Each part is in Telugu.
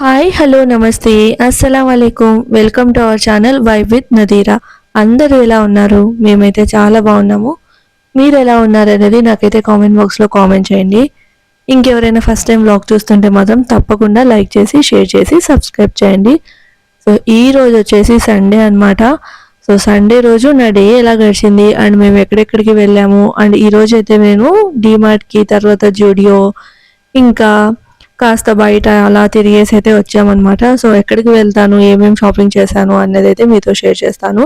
హాయ్ హలో నమస్తే. అస్సలం అయికం welcome to our channel vibe with Nadira అందరూ ఎలా ఉన్నారు? మేమైతే చాలా బాగున్నాము. మీరు ఎలా ఉన్నారు అనేది నాకైతే కామెంట్ బాక్స్లో కామెంట్ చేయండి. ఇంకెవరైనా ఫస్ట్ టైం వ్లాగ్ చూస్తుంటే మాత్రం తప్పకుండా లైక్ చేసి షేర్ చేసి సబ్స్క్రైబ్ చేయండి. సో ఈ రోజు వచ్చేసి సండే అన్నమాట. సో సండే రోజు నా డే ఎలా గడిచింది? అండ్ మేము ఎక్కడెక్కడికి వెళ్ళాము? అండ్ ఈరోజు అయితే నేను డీమార్ట్కి తర్వాత జూడియో ఇంకా కాస్త బయట అలా తిరిగేసి అయితే వచ్చామన్నమాట. సో ఎక్కడికి వెళ్తాను? ఏమేమి షాపింగ్ చేశాను అనేది అయితే మీతో షేర్ చేస్తాను.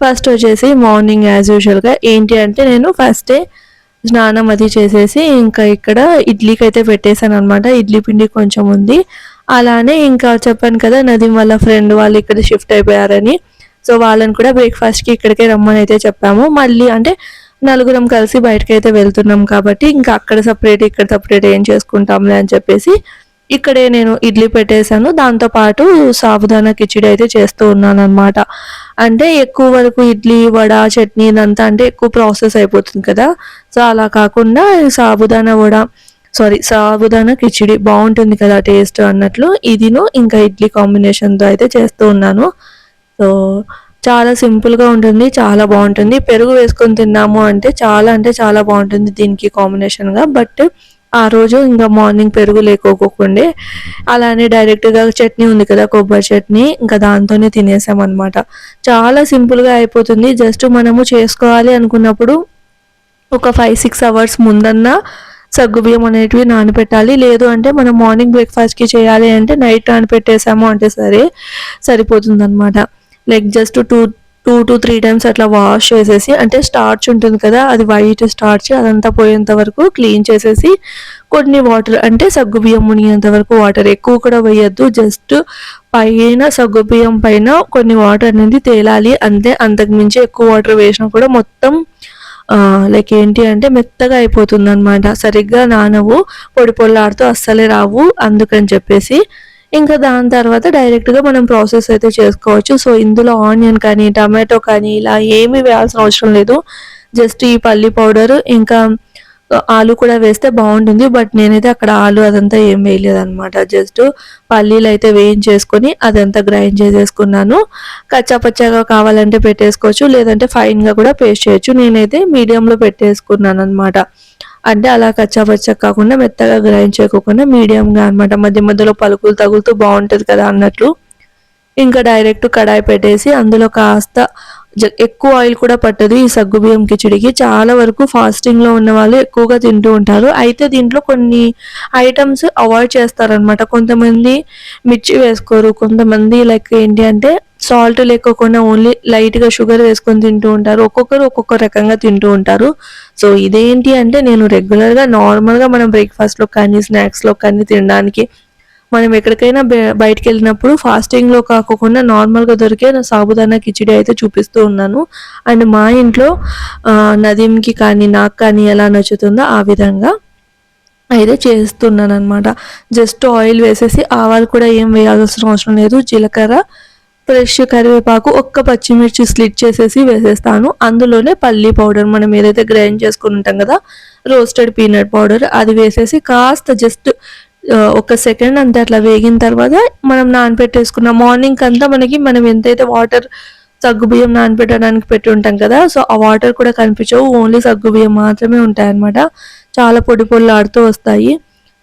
ఫస్ట్ వచ్చేసి మార్నింగ్ యాజ్ యూజువల్గా ఏంటి అంటే నేను ఫస్ట్ డే స్నానం అది చేసేసి ఇంకా ఇక్కడ ఇడ్లీకి అయితే పెట్టేశాను అనమాట ఇడ్లీ పిండి కొంచెం ఉంది. అలానే ఇంకా చెప్పాను కదా నది వాళ్ళ ఫ్రెండ్ వాళ్ళు ఇక్కడ షిఫ్ట్ అయిపోయారని. సో వాళ్ళని కూడా బ్రేక్ఫాస్ట్కి ఇక్కడికే రమ్మని అయితే చెప్పాము. మళ్ళీ అంటే నలుగురం కలిసి బయటకు అయితే వెళ్తున్నాం కాబట్టి ఇంకా అక్కడ సపరేట్ ఇక్కడ సపరేట్ ఏం చేసుకుంటాంలే అని చెప్పేసి ఇక్కడే నేను ఇడ్లీ పెట్టేశాను. దాంతో పాటు సాబుదానా కిచిడి అయితే చేస్తూ ఉన్నాను అనమాట అంటే ఎక్కువ వరకు ఇడ్లీ వడ చట్నీ ఇదంతా అంటే ఎక్కువ ప్రాసెస్ అయిపోతుంది కదా. సో అలా కాకుండా సాబుదానా వడ సారీ సాబుదానా కిచిడి బాగుంటుంది కదా టేస్ట్ అన్నట్లు. ఇదిను ఇంకా ఇడ్లీ కాంబినేషన్తో అయితే చేస్తూ ఉన్నాను. సో చాలా సింపుల్గా ఉంటుంది చాలా బాగుంటుంది. పెరుగు వేసుకొని తిన్నాము అంటే చాలా అంటే చాలా బాగుంటుంది దీనికి కాంబినేషన్గా బట్ ఆ రోజు ఇంకా మార్నింగ్ పెరుగు లేకోకుండే. అలానే డైరెక్ట్గా చట్నీ ఉంది కదా కొబ్బరి చట్నీ. ఇంకా దాంతోనే తినేసాం అనమాట చాలా సింపుల్గా అయిపోతుంది. జస్ట్ మనము చేసుకోవాలి అనుకున్నప్పుడు ఒక ఫైవ్ సిక్స్ అవర్స్ ముందన్నా సగ్గుబియ్యం అనేటివి నానబెట్టాలి లేదు అంటే మనం మార్నింగ్ బ్రేక్ఫాస్ట్కి చేయాలి అంటే నైట్ నానబెట్టేసాము అంటే సరే సరిపోతుంది అనమాట like just two two to three times అట్లా వాష్ చేసేసి అంటే స్టార్చ్ ఉంటుంది కదా అది వైట్ స్టార్చ్ అదంతా పోయేంత వరకు క్లీన్ చేసేసి కొన్ని వాటర్ అంటే సగ్గుబియ్యం మునిగేంత వరకు వాటర్ ఎక్కువ కూడా వేయద్దు జస్ట్ పైన సగ్గుబియ్యం పైన కొన్ని వాటర్ అనేది తేలాలి అంతే అంతకు మించి ఎక్కువ వాటర్ వేసినా కూడా మొత్తం లైక్ ఏంటి అంటే మెత్తగా అయిపోతుంది అనమాట సరిగ్గా నానవు పొడి పొల్లాడుతూ అస్సలే రావు అందుకని చెప్పేసి ఇంకా దాని తర్వాత డైరెక్ట్గా మనం ప్రాసెస్ అయితే చేసుకోవచ్చు. సో ఇందులో ఆనియన్ కానీ టమాటో కానీ ఇలా ఏమీ వేయాల్సిన అవసరం లేదు. జస్ట్ ఈ పల్లి పౌడర్ ఇంకా ఆలు కూడా వేస్తే బాగుంటుంది. బట్ నేనైతే అక్కడ ఆలు అదంతా ఏం వేయలేదు అనమాట జస్ట్ పల్లీలు అయితే వేయించేసుకొని అదంతా గ్రైండ్ చేసేసుకున్నాను. కచ్చాపచ్చాగా కావాలంటే పెట్టేసుకోవచ్చు. లేదంటే ఫైన్గా కూడా పేస్ట్ చేయొచ్చు. నేనైతే మీడియంలో పెట్టేసుకున్నాను అనమాట అంటే అలా కచ్చాపచ్చా కాకుండా మెత్తగా గ్రైండ్ చేయకుండా మీడియంగా అనమాట మధ్య మధ్యలో పలుకులు తగులుతూ బాగుంటుంది కదా అన్నట్లు. ఇంకా డైరెక్ట్ కడాయి పెట్టేసి అందులో కాస్త ఎక్కువ ఆయిల్ కూడా పట్టదు ఈ సగ్గుబియ్యం కిచిడికి. చాలా వరకు ఫాస్టింగ్లో ఉన్న వాళ్ళు ఎక్కువగా తింటూ ఉంటారు. అయితే దీంట్లో కొన్ని ఐటమ్స్ అవాయిడ్ చేస్తారనమాట కొంతమంది మిర్చి వేసుకోరు. కొంతమంది లైక్ ఏంటి అంటే సాల్ట్ లేకోకుండా ఓన్లీ లైట్గా షుగర్ వేసుకొని తింటూ ఉంటారు. ఒక్కొక్కరు ఒక్కొక్క రకంగా తింటూ ఉంటారు. సో ఇదేంటి అంటే నేను రెగ్యులర్గా నార్మల్గా మనం బ్రేక్ఫాస్ట్లో కానీ స్నాక్స్లో కానీ తినడానికి మనం ఎక్కడికైనా బయటకు వెళ్ళినప్పుడు ఫాస్టింగ్లో కాకుండా నార్మల్గా దొరికే నా సాబుదానా కిచిడి అయితే చూపిస్తూ ఉన్నాను. అండ్ మా ఇంట్లో నదీంకి కానీ నాకు కానీ ఎలా నచ్చుతుందో ఆ విధంగా అయితే చేస్తున్నాను అనమాట జస్ట్ ఆయిల్ వేసేసి ఆవాలు కూడా ఏం వేయాల్సిన అవసరం లేదు. జీలకర్ర ఫ్రెష్ కరివేపాకు ఒక్క పచ్చిమిర్చి స్లిట్ చేసేసి వేసేస్తాను. అందులోనే పల్లీ పౌడర్ మనం ఏదైతే గ్రైండ్ చేసుకుని ఉంటాం కదా రోస్టెడ్ పీనట్ పౌడర్ అది వేసేసి కాస్త జస్ట్ ఒక సెకండ్ అంతే అట్లా వేగిన తర్వాత మనం నానపెట్టేసుకున్న మార్నింగ్ అంతా మనకి మనం ఎంతైతే వాటర్ సగ్గుబియ్యం నానపెట్టడానికి పెట్టి ఉంటాం కదా సో ఆ వాటర్ కూడా కనిపించవు. ఓన్లీ సగ్గుబియ్యం మాత్రమే ఉంటాయన్నమాట. చాలా పొడి పొల్లాడుతూ వస్తాయి.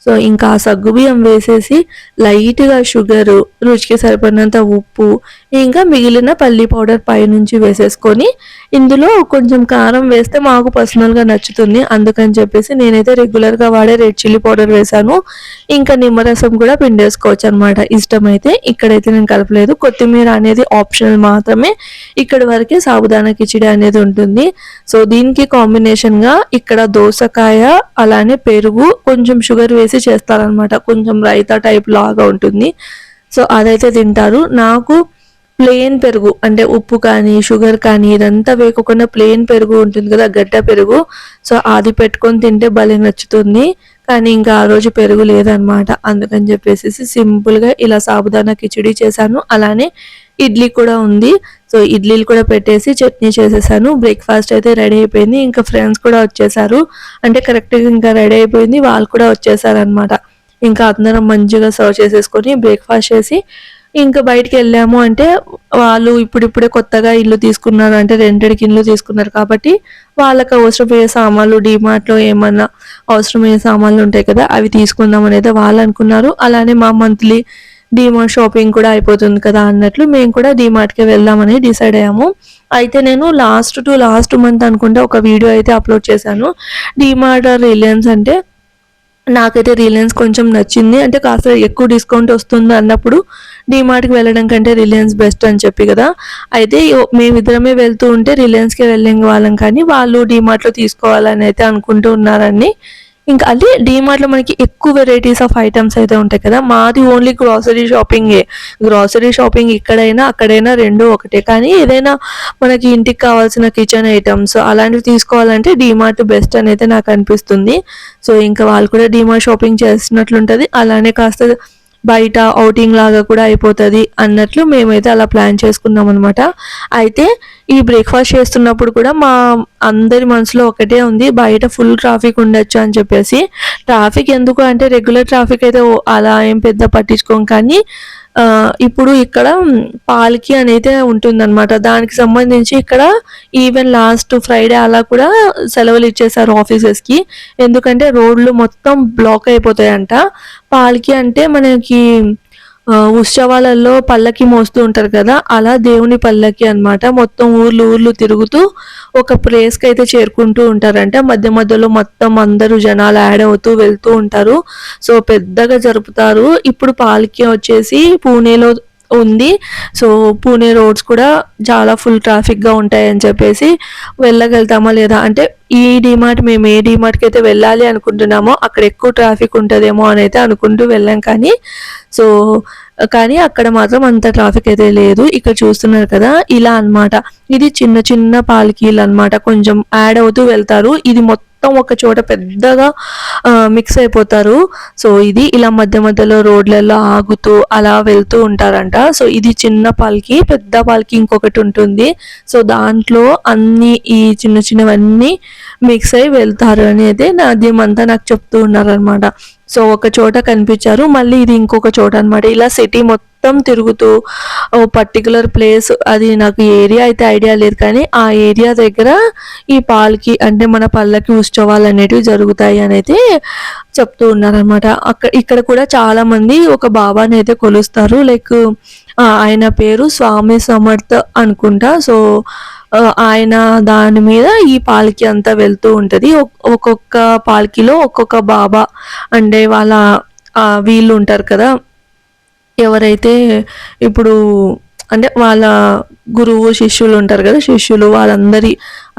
సో ఇంకా సగ్గుబియ్యం వేసేసి లైట్గా షుగరు రుచికి సరిపడినంత ఉప్పు ఇంకా మిగిలిన పల్లి పౌడర్ పైనుంచి వేసేసుకొని ఇందులో కొంచెం కారం వేస్తే మాకు పర్సనల్గా నచ్చుతుంది. అందుకని చెప్పేసి నేనైతే రెగ్యులర్గా వాడే రెడ్ చిల్లీ పౌడర్ వేసాను ఇంకా నిమ్మరసం కూడా పిండేసుకోవచ్చు అనమాట ఇష్టమైతే ఇక్కడైతే నేను కలపలేదు. కొత్తిమీర అనేది ఆప్షనల్ మాత్రమే. ఇక్కడ వరకే సాబుదానా కిచిడి అనేది ఉంటుంది. సో దీనికి కాంబినేషన్గా ఇక్కడ దోసకాయ అలానే పెరుగు కొంచెం షుగర్ వేసి చేస్తారనమాట కొంచెం రైతా టైప్ లాగా ఉంటుంది. సో అదైతే తింటారు. నాకు ప్లెయిన్ పెరుగు అంటే ఉప్పు కానీ షుగర్ కానీ ఇదంతా వేయకుండా ప్లెయిన్ పెరుగు ఉంటుంది కదా గడ్డ పెరుగు. సో అది పెట్టుకొని తింటే భలే నచ్చుతుంది. కానీ ఇంకా ఆ రోజు పెరుగు లేదనమాట అందుకని చెప్పేసి సింపుల్గా ఇలా సాబుదానా కిచిడి చేశాను. అలానే ఇడ్లీ కూడా ఉంది. సో ఇడ్లీలు కూడా పెట్టేసి చట్నీ చేసేసాను. బ్రేక్ఫాస్ట్ అయితే రెడీ అయిపోయింది. ఇంకా ఫ్రెండ్స్ కూడా వచ్చేసారు. అంటే కరెక్ట్గా ఇంకా రెడీ అయిపోయింది. వాళ్ళు కూడా వచ్చేసారనమాట ఇంకా అందరం మంచిగా సర్వ్ చేసేసుకొని బ్రేక్ఫాస్ట్ చేసి ఇంకా బయటికి వెళ్ళాము అంటే వాళ్ళు ఇప్పుడిప్పుడే కొత్తగా ఇల్లు తీసుకున్నారు అంటే రెంటెడ్కి ఇల్లు తీసుకున్నారు కాబట్టి వాళ్ళకి అవసరమయ్యే సామాన్లు డిమార్ట్లో ఏమన్నా అవసరమయ్యే సామాన్లు ఉంటాయి కదా అవి తీసుకుందాం అనేది వాళ్ళు అనుకున్నారు. అలానే మా మంత్లీ డిమార్ట్ షాపింగ్ కూడా అయిపోతుంది కదా అన్నట్లు మేము కూడా డిమార్ట్కి వెళ్దామని డిసైడ్ అయ్యాము. అయితే నేను లాస్ట్ టు లాస్ట్ మంత్ అనుకుంటే ఒక వీడియో అయితే అప్లోడ్ చేశాను. డిమార్ట్ రిలయన్స్ అంటే నాకైతే రిలయన్స్ కొంచెం నచ్చింది. అంటే కాస్త ఎక్కువ డిస్కౌంట్ వస్తుంది అన్నప్పుడు డిమార్ట్కి వెళ్ళడం కంటే రిలయన్స్ బెస్ట్ అని చెప్పి కదా. అయితే మేమిద్దరమే వెళ్తూ ఉంటే రిలయన్స్కి వెళ్ళే వాళ్ళం కానీ వాళ్ళు డిమార్ట్లో తీసుకోవాలని అయితే అనుకుంటూ ఉన్నారని ఇంకా అదే డిమార్ట్లో మనకి ఎక్కువ వెరైటీస్ ఆఫ్ ఐటమ్స్ అయితే ఉంటాయి కదా. మాది ఓన్లీ గ్రాసరీ షాపింగే గ్రాసరీ షాపింగ్ ఇక్కడైనా అక్కడైనా రెండు ఒకటే. కానీ ఏదైనా మనకి ఇంటికి కావాల్సిన కిచెన్ ఐటమ్స్ అలాంటివి తీసుకోవాలంటే డిమార్ట్ బెస్ట్ అని అయితే నాకు అనిపిస్తుంది. సో ఇంకా వాళ్ళు కూడా డిమార్ట్ షాపింగ్ చేస్తున్నట్లుంటుంది. అలానే కాస్త బయట అవుటింగ్ లాగా కూడా అయిపోతుంది అన్నట్లు మేమైతే అలా ప్లాన్ చేసుకున్నాం అనమాట అయితే ఈ బ్రేక్ఫాస్ట్ చేస్తున్నప్పుడు కూడా మా అందరి మనసులో ఒకటే ఉంది బయట ఫుల్ ట్రాఫిక్ ఉండొచ్చు అని చెప్పేసి. ట్రాఫిక్ ఎందుకు అంటే రెగ్యులర్ ట్రాఫిక్ అయితే అలా ఏం పెద్ద పట్టించుకోం కానీ ఇప్పుడు ఇక్కడ పాలకి అనేది ఉంటుందన్నమాట. దానికి సంబంధించి ఇక్కడ ఈవెన్ లాస్ట్ ఫ్రైడే అలా కూడా సెలవులు ఇచ్చేసారు ఆఫీసెస్కి. ఎందుకంటే రోడ్లు మొత్తం బ్లాక్ అయిపోతాయంట. పాలకి అంటే మనకి ఉత్సవాలలో పల్లకి మోస్తూ ఉంటారు కదా అలా దేవుని పల్లకి అనమాట మొత్తం ఊర్లు ఊర్లు తిరుగుతూ ఒక ప్లేస్కి అయితే చేరుకుంటూ ఉంటారంట. మధ్య మధ్యలో మొత్తం అందరూ జనాలు యాడ్ అవుతూ వెళ్తూ ఉంటారు. సో పెద్దగా జరుపుతారు. ఇప్పుడు పాలకి వచ్చేసి పూణేలో ఉంది. సో పూణే రోడ్స్ కూడా చాలా ఫుల్ ట్రాఫిక్గా ఉంటాయని చెప్పేసి వెళ్ళగలుగుతామా లేదా? అంటే ఈ డిమార్ట్ మేము ఏ డిమార్ట్కి అయితే వెళ్ళాలి అనుకుంటున్నామో అక్కడ ఎక్కువ ట్రాఫిక్ ఉంటుందేమో అని అయితే అనుకుంటూ వెళ్ళాం కానీ సో కానీ అక్కడ మాత్రం అంత ట్రాఫిక్ అయితే లేదు. ఇక్కడ చూస్తున్నారు కదా ఇలా అన్నమాట. ఇది చిన్న చిన్న పాలకీలు అన్నమాట. కొంచెం యాడ్ అవుతూ వెళ్తారు. ఇది మొత్తం మొత్తం ఒక చోట పెద్దగా మిక్స్ అయిపోతారు. సో ఇది ఇలా మధ్య మధ్యలో రోడ్లలో ఆగుతూ అలా వెళ్తూ ఉంటారంట. సో ఇది చిన్న పాలకి పెద్ద పాలకి ఇంకొకటి ఉంటుంది. సో దాంట్లో అన్ని ఈ చిన్న చిన్నవన్నీ మిక్స్ అయి వెళ్తారు అనేది నా దీమంతా నాకు చెప్తూ ఉన్నారనమాట సో ఒక చోట కనిపించారు మళ్ళీ ఇది ఇంకొక చోట అనమాట ఇలా సిటీ మొత్తం తిరుగుతూ ఓ పర్టికులర్ ప్లేస్ అది నాకు ఏరియా అయితే ఐడియా లేదు కానీ ఆ ఏరియా దగ్గర ఈ పాలకి అంటే మన పల్లకి ఉత్సవాలు అనేటివి జరుగుతాయి అని అయితే చెప్తూ ఉన్నారనమాట అక్కడ ఇక్కడ కూడా చాలా మంది ఒక బాబాని అయితే కొలుస్తారు. లైక్ ఆయన పేరు స్వామి సమర్థ అనుకుంటా. సో ఆయన దాని మీద ఈ పాలకి అంతా వెళ్తూ ఉంటుంది. ఒక్కొక్క పాలకిలో ఒక్కొక్క బాబా అంటే వాళ్ళ వీళ్ళు ఉంటారు కదా. ఎవరైతే ఇప్పుడు అంటే వాళ్ళ గురువు శిష్యులు ఉంటారు కదా శిష్యులు వాళ్ళందరి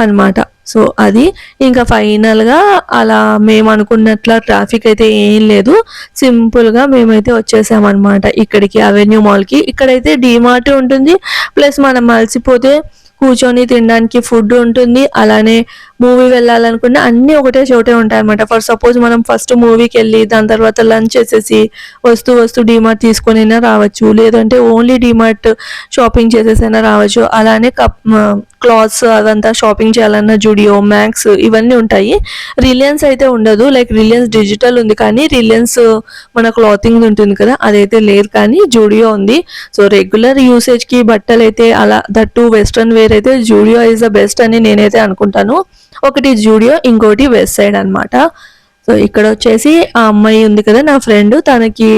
అన్నమాట. సో అది ఇంకా ఫైనల్గా అలా మేము అనుకున్నట్ల ట్రాఫిక్ అయితే ఏం లేదు. సింపుల్గా మేమైతే వచ్చేసామన్నమాట ఇక్కడికి అవెన్యూ మాల్కి. ఇక్కడైతే డీమార్ట్ ఉంటుంది. ప్లస్ మనం మలిసిపోతే కూర్చొని తినడానికి ఫుడ్ ఉంటుంది. అలానే మూవీ వెళ్ళాలనుకున్న అన్నీ ఒకటే చోటే ఉంటాయి అనమాట ఫర్ సపోజ్ మనం ఫస్ట్ మూవీకి వెళ్ళి దాని తర్వాత లంచ్ చేసేసి వస్తూ వస్తూ డిమార్ట్ తీసుకొనైనా రావచ్చు. లేదంటే ఓన్లీ డిమార్ట్ షాపింగ్ చేసేసైనా రావచ్చు. అలానే కప్ క్లాత్స్ అదంతా షాపింగ్ చేయాలన్నా జుడియో మ్యాక్స్ ఇవన్నీ ఉంటాయి. రిలయన్స్ అయితే ఉండదు. లైక్ రిలయన్స్ డిజిటల్ ఉంది కానీ రిలయన్స్ మన క్లాతింగ్ ఉంటుంది కదా అదైతే లేదు కానీ జూడియో ఉంది. సో రెగ్యులర్ యూసేజ్కి బట్టలు అయితే అలా దట్టు వెస్ట్రన్ వేర్ అయితే జూడియో ఈజ్ ద బెస్ట్ అని నేనైతే అనుకుంటాను. ఒకటి జూడియో ఇంకోటి వెస్ట్ సైడ్ అనమాట సో ఇక్కడ వచ్చేసి ఆ అమ్మాయి ఉంది కదా నా ఫ్రెండ్ తనకి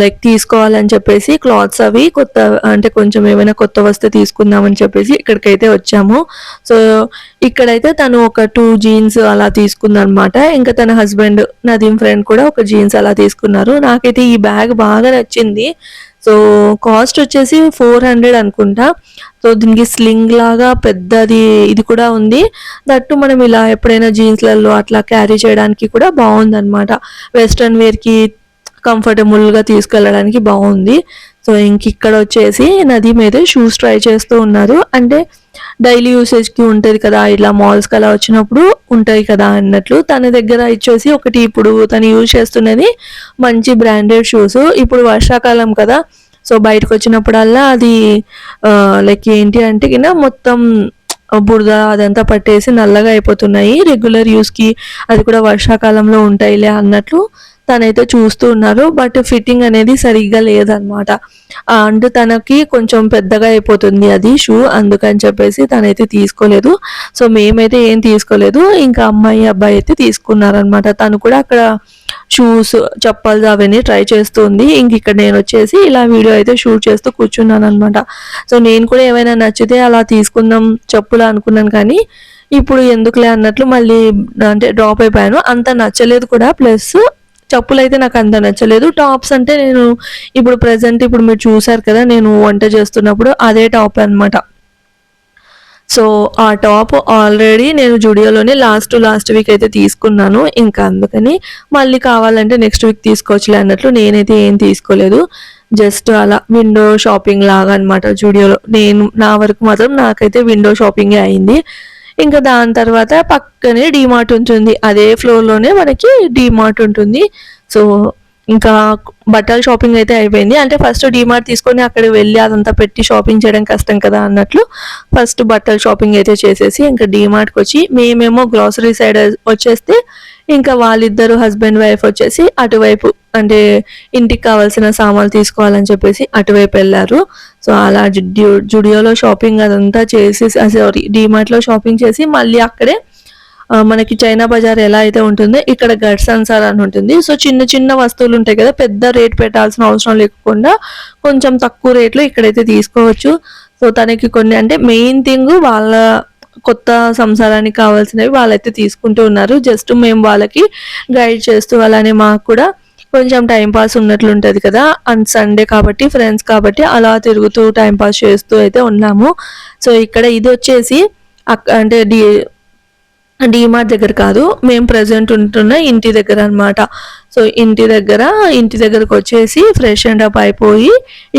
లైక్ తీసుకోవాలని చెప్పేసి క్లాత్స్ అవి కొత్త అంటే కొంచెం ఏమైనా కొత్త వస్తువు తీసుకుందామని చెప్పేసి ఇక్కడికైతే వచ్చాము. సో ఇక్కడైతే తను ఒక టూ జీన్స్ అలా తీసుకుందనమాట ఇంకా తన హస్బెండ్ నదీం ఫ్రెండ్ కూడా ఒక జీన్స్ అలా తీసుకున్నారు. నాకైతే ఈ బ్యాగ్ బాగా నచ్చింది. సో కాస్ట్ వచ్చేసి ఫోర్ హండ్రెడ్ అనుకుంటా. సో దీనికి స్లింగ్ లాగా పెద్దది ఇది కూడా ఉంది. దట్టు మనం ఇలా ఎప్పుడైనా జీన్స్లలో అట్లా క్యారీ చేయడానికి కూడా బాగుందన్నమాట. వెస్ట్రన్ వేర్కి కంఫర్టబుల్గా తీసుకెళ్ళడానికి బాగుంది. సో ఇంక ఇక్కడ వచ్చేసి నది మీద షూస్ ట్రై చేస్తూ ఉన్నారు. అంటే డైలీ యూసేజ్కి ఉంటుంది కదా ఇట్లా మాల్స్కి అలా వచ్చినప్పుడు ఉంటాయి కదా అన్నట్లు తన దగ్గర ఇచ్చేసి ఒకటి ఇప్పుడు తను యూజ్ చేస్తున్నది మంచి బ్రాండెడ్ షూస్ ఇప్పుడు వర్షాకాలం కదా సో బయటకు వచ్చినప్పుడల్లా అది లైక్ ఏంటి అంటే కింద మొత్తం బురద అదంతా పట్టేసి నల్లగా అయిపోతున్నాయి. రెగ్యులర్ యూస్కి అది కూడా వర్షాకాలంలో ఉంటాయిలే అన్నట్లు తనైతే చూస్తూ ఉన్నారు బట్ ఫిట్టింగ్ అనేది సరిగ్గా లేదనమాట అంటే తనకి కొంచెం పెద్దగా అయిపోతుంది అది షూ అందుకని చెప్పేసి తనైతే తీసుకోలేదు. సో మేమైతే ఏం తీసుకోలేదు. ఇంకా అమ్మాయి అబ్బాయి అయితే తీసుకున్నారనమాట తను కూడా అక్కడ షూస్ చెప్పల్స్ అవన్నీ ట్రై చేస్తుంది ఇంక ఇక్కడ నేను వచ్చేసి ఇలా వీడియో అయితే షూట్ చేస్తూ కూర్చున్నాను అనమాట సో నేను కూడా ఏమైనా నచ్చితే అలా తీసుకుందాం చెప్పులు అనుకున్నాను కానీ ఇప్పుడు ఎందుకులే అన్నట్లు మళ్ళీ అంటే డ్రాప్ అయిపోయాను. అంత నచ్చలేదు కూడా ప్లస్ చెప్పులు అయితే నాకు అంత నచ్చలేదు. టాప్స్ అంటే నేను ఇప్పుడు ప్రజెంట్ ఇప్పుడు మీరు చూసారు కదా నేను వంట చేస్తున్నప్పుడు అదే టాప్ అనమాట సో ఆ టాప్ ఆల్రెడీ నేను జుడియోలోనే లాస్ట్ లాస్ట్ వీక్ అయితే తీసుకున్నాను. ఇంకా అందుకని మళ్ళీ కావాలంటే నెక్స్ట్ వీక్ తీసుకోవచ్చులే అన్నట్లు నేనైతే ఏం తీసుకోలేదు. జస్ట్ అలా విండో షాపింగ్ లాగా అనమాట జుడియోలో. నేను నా వరకు మాత్రం నాకైతే విండో షాపింగే అయింది. ఇంకా దాని తర్వాత పక్కనే డీమార్ట్ ఉంటుంది. అదే ఫ్లోర్లోనే మనకి డీమార్ట్ ఉంటుంది. సో ఇంకా బట్టల షాపింగ్ అయితే అయిపోయింది. అంటే ఫస్ట్ డీమార్ట్ తీసుకొని అక్కడ వెళ్ళి అదంతా పెట్టి షాపింగ్ చేయడం కష్టం కదా అన్నట్లు ఫస్ట్ బట్టల షాపింగ్ అయితే చేసేసి ఇంకా డీమార్ట్కి వచ్చి మేమేమో గ్రాసరీ సైడ్ వచ్చేస్తే ఇంకా వాళ్ళిద్దరు హస్బెండ్ వైఫ్ వచ్చేసి అటువైపు అంటే ఇంటికి కావాల్సిన సామాన్లు తీసుకోవాలని చెప్పేసి అటువైపు వెళ్ళారు. సో అలా జుడియోలో షాపింగ్ అదంతా చేసి సారీ డీమార్ట్లో షాపింగ్ చేసి మళ్ళీ అక్కడే మనకి చైనా బజార్ ఎలా అయితే ఉంటుందో ఇక్కడ గడ్ సన్సార్ అని ఉంటుంది. సో చిన్న చిన్న వస్తువులు ఉంటాయి కదా పెద్ద రేట్ పెట్టాల్సిన అవసరం లేకుండా కొంచెం తక్కువ రేట్లో ఇక్కడైతే తీసుకోవచ్చు. సో తనకి కొన్ని అంటే మెయిన్ థింగ్ వాళ్ళ కొత్త సంసారానికి కావాల్సినవి వాళ్ళైతే తీసుకుంటూ ఉన్నారు. జస్ట్ మేము వాళ్ళకి గైడ్ చేస్తూ అలానే మాకు కూడా కొంచెం టైంపాస్ ఉన్నట్లుంటుంది కదా అండ్ సండే కాబట్టి ఫ్రెండ్స్ కాబట్టి అలా తిరుగుతూ టైం పాస్ చేస్తూ అయితే ఉన్నాము. సో ఇక్కడ ఇది వచ్చేసి అంటే డి డిమార్ట్ దగ్గర కాదు మేము ప్రజెంట్ ఉంటున్న ఇంటి దగ్గర అన్నమాట. సో ఇంటి దగ్గర ఇంటి దగ్గరకు వచ్చేసి ఫ్రెష్ అండ్ అప్ అయిపోయి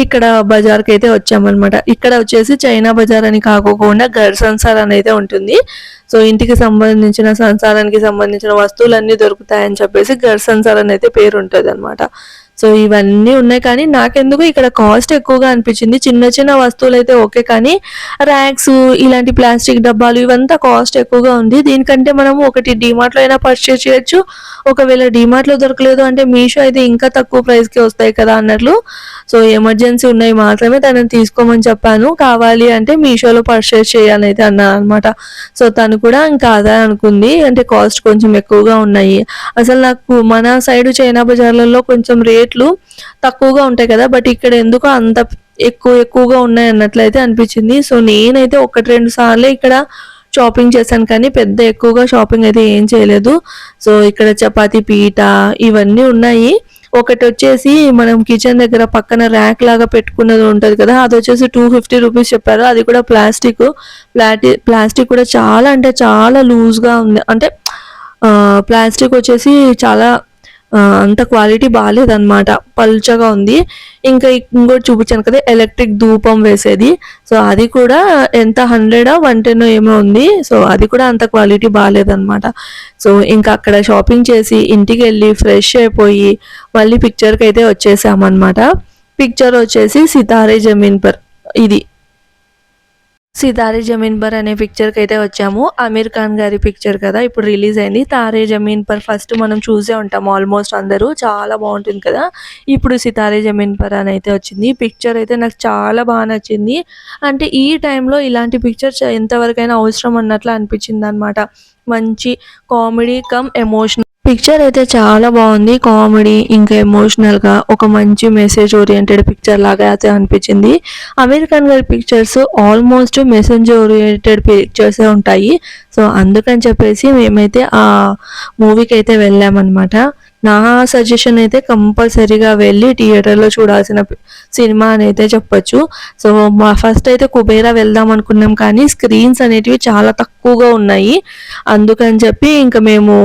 ఇక్కడ బజార్కి అయితే వచ్చామన్నమాట. ఇక్కడ వచ్చేసి చైనా బజార్ అని కాకోకుండా గర్ సంసార్ అని అయితే ఉంటుంది. సో ఇంటికి సంబంధించిన సంసారానికి సంబంధించిన వస్తువులన్నీ దొరుకుతాయని చెప్పేసి గర్ సంసార్ అని అయితే పేరు ఉంటుంది అనమాట సో ఇవన్నీ ఉన్నాయి కానీ నాకెందుకు ఇక్కడ కాస్ట్ ఎక్కువగా అనిపించింది. చిన్న చిన్న వస్తువులు అయితే ఓకే కానీ ర్యాక్స్ ఇలాంటి ప్లాస్టిక్ డబ్బాలు ఇవంతా కాస్ట్ ఎక్కువగా ఉంది. దీనికంటే మనము ఒకటి డిమార్ట్లో అయినా పర్చేస్ చేయొచ్చు. ఒకవేళ డిమార్ట్లో దొరకలేదు అంటే మీషో అయితే ఇంకా తక్కువ ప్రైస్కి వస్తాయి కదా అన్నట్లు. సో ఎమర్జెన్సీ ఉన్నాయి మాత్రమే తనని తీసుకోమని చెప్పాను. కావాలి అంటే మీషోలో పర్చేస్ చేయాలని అయితే అన్నాను అనమాట సో తను కూడా ఇంకా అదే అనుకుంది. అంటే కాస్ట్ కొంచెం ఎక్కువగా ఉన్నాయి. అసలు నాకు మన సైడ్ చైనా బజార్లలో కొంచెం రేట్ రేట్లు తక్కువగా ఉంటాయి కదా బట్ ఇక్కడ ఎందుకో అంత ఎక్కువ ఎక్కువగా ఉన్నాయి అన్నట్లయితే అనిపించింది. సో నేనైతే ఒకటి రెండు సార్లే ఇక్కడ షాపింగ్ చేశాను కానీ పెద్ద ఎక్కువగా షాపింగ్ అయితే ఏం చేయలేదు. సో ఇక్కడ చపాతీ పీట ఇవన్నీ ఉన్నాయి. ఒకటి వచ్చేసి మనం కిచెన్ దగ్గర పక్కన ర్యాక్ లాగా పెట్టుకున్నది ఉంటుంది కదా అది వచ్చేసి టూ ఫిఫ్టీ రూపీస్ చెప్పారు. అది కూడా ప్లాస్టిక్ ప్లాటి ప్లాస్టిక్ కూడా చాలా అంటే చాలా లూజ్గా ఉంది. అంటే ప్లాస్టిక్ వచ్చేసి చాలా అంత క్వాలిటీ బాగాలేదన్నమాట పలుచగా ఉంది. ఇంకా ఇంకోటి చూపించాను కదా ఎలక్ట్రిక్ ధూపం వేసేది. సో అది కూడా ఎంత హండ్రెడ్ వన్ టెన్ ఏమో ఉంది. సో అది కూడా అంత క్వాలిటీ బాగాలేదన్నమాట సో ఇంకా అక్కడ షాపింగ్ చేసి ఇంటికి వెళ్ళి ఫ్రెష్ అయిపోయి మళ్ళీ పిక్చర్కి అయితే వచ్చేసామన్నమాట. పిక్చర్ వచ్చేసి సితారే జమీన్ పర్ ఇది సితారే జమీన్ పర్ అనే పిక్చర్కి అయితే వచ్చాము. అమీర్ ఖాన్ గారి పిక్చర్ కదా ఇప్పుడు రిలీజ్ అయింది. తారే జమీన్ పర్ ఫస్ట్ మనం చూసే ఉంటాం ఆల్మోస్ట్ అందరూ. చాలా బాగుంటుంది కదా. ఇప్పుడు సితారే జమీన్ పర్ అని అయితే వచ్చింది. పిక్చర్ అయితే నాకు చాలా బాగా నచ్చింది. అంటే ఈ టైంలో ఇలాంటి పిక్చర్స్ ఎంతవరకైనా అవసరం అన్నట్లు అనిపించింది అనమాట మంచి కామెడీ కమ్ ఎమోషనల్ పిక్చర్ అయితే చాలా బాగుంది కామెడీ ఇంకా ఎమోషనల్గా ఒక మంచి మెసేజ్ ఓరియంటెడ్ పిక్చర్ లాగా అయితే అనిపించింది. అమెరికన్ గారి పిక్చర్స్ ఆల్మోస్ట్ మెసేజ్ ఓరియంటెడ్ పిక్చర్సే ఉంటాయి. సో అందుకని చెప్పేసి మేమైతే ఆ మూవీకి అయితే వెళ్ళామన్నమాట. నా సజెషన్ అయితే కంపల్సరీగా వెళ్ళి థియేటర్లో చూడాల్సిన సినిమా అని అయితే చెప్పొచ్చు. సో మా ఫస్ట్ అయితే కుబేరా వెళ్దాం అనుకున్నాం కానీ స్క్రీన్స్ అనేటివి చాలా తక్కువగా ఉన్నాయి. అందుకని చెప్పి ఇంకా మేము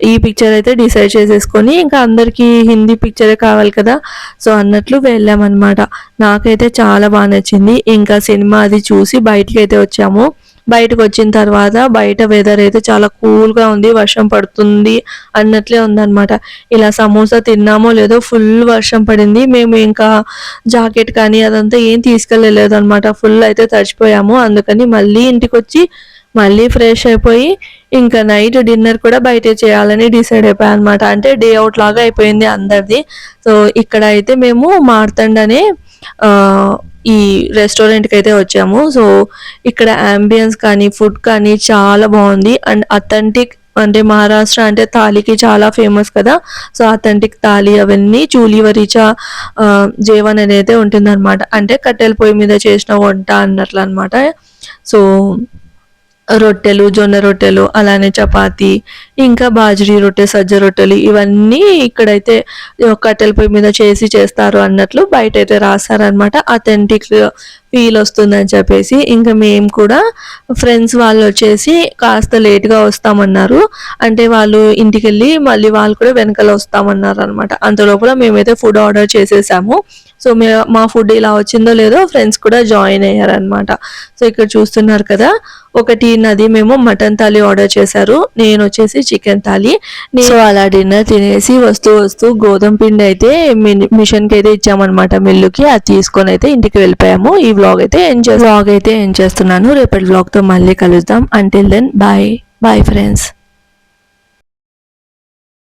ఈ పిక్చర్ అయితే డిసైడ్ చేసేసుకొని ఇంకా అందరికీ హిందీ పిక్చరే కావాలి కదా. సో అన్నట్లు వెళ్ళామన్నమాట. నాకైతే చాలా బాగా నచ్చింది. ఇంకా సినిమా అది చూసి బయటికి అయితే వచ్చాము. బయటకు వచ్చిన తర్వాత బయట వెదర్ అయితే చాలా కూల్గా ఉంది వర్షం పడుతుంది అన్నట్లే ఉందన్నమాట. ఇలా సమోసా తిన్నామో లేదో ఫుల్ వర్షం పడింది. మేము ఇంకా జాకెట్ కానీ అదంతా ఏం తీసుకెళ్ళలేదు అనమాట ఫుల్ అయితే తడిచిపోయాము. అందుకని మళ్ళీ ఇంటికి వచ్చి మళ్ళీ ఫ్రెష్ అయిపోయి ఇంకా నైట్ డిన్నర్ కూడా బయటే చేయాలని డిసైడ్ అయిపోయా అనమాట అంటే డే అవుట్ లాగా అయిపోయింది అందరిది. సో ఇక్కడ అయితే మేము మార్తండనే అనే ఈ రెస్టారెంట్కి అయితే వచ్చాము. సో ఇక్కడ అంబియన్స్ కానీ ఫుడ్ కానీ చాలా బాగుంది. అండ్ అథెంటిక్ అంటే మహారాష్ట్ర అంటే థాలీకి చాలా ఫేమస్ కదా. సో అథెంటిక్ థాలీ అవన్నీ చూలివరిచా జేవన్ అనేది అయితే ఉంటుందన్నమాట. అంటే కట్టెల పొయ్యి మీద చేసిన వంట అన్నట్లు అనమాట సో రొట్టెలు జొన్న రొట్టెలు అలానే చపాతి ఇంకా బాజరీ రొట్టె సజ్జ రొట్టెలు ఇవన్నీ ఇక్కడైతే కట్టెల పొయ్యి మీద చేసి చేస్తారు అన్నట్లు బయట అయితే రాస్తారనమాట అథెంటిక్ ఫీల్ వస్తుందని చెప్పేసి ఇంకా మేము కూడా ఫ్రెండ్స్ వాళ్ళు వచ్చేసి కాస్త లేట్గా వస్తామన్నారు. అంటే వాళ్ళు ఇంటికి వెళ్ళి మళ్ళీ వాళ్ళు కూడా వెనకాల వస్తామన్నారు అనమాట అంత లోపల మేమైతే ఫుడ్ ఆర్డర్ చేసేసాము. సో మే మా ఫుడ్ ఇలా వచ్చిందో లేదో ఫ్రెండ్స్ కూడా జాయిన్ అయ్యారనమాట సో ఇక్కడ చూస్తున్నారు కదా ఒకటి నది మేము మటన్ థాలీ ఆర్డర్ చేశారు. నేను వచ్చేసి చికెన్ థాలీ. సో అలా డిన్నర్ తినేసి వస్తూ వస్తూ గోధుమ పిండి అయితే మిషన్కి అయితే ఇచ్చామన్నమాట మిల్లుకి. అది తీసుకొని అయితే ఇంటికి వెళ్ళిపోయాము. ఈ వ్లాగ్ అయితే ఎంజాయ్ వ్లాగ్ అయితే ఏం చేస్తున్నాను. రేపటి వ్లాగ్తో మళ్ళీ కలుద్దాం. Until then bye bye friends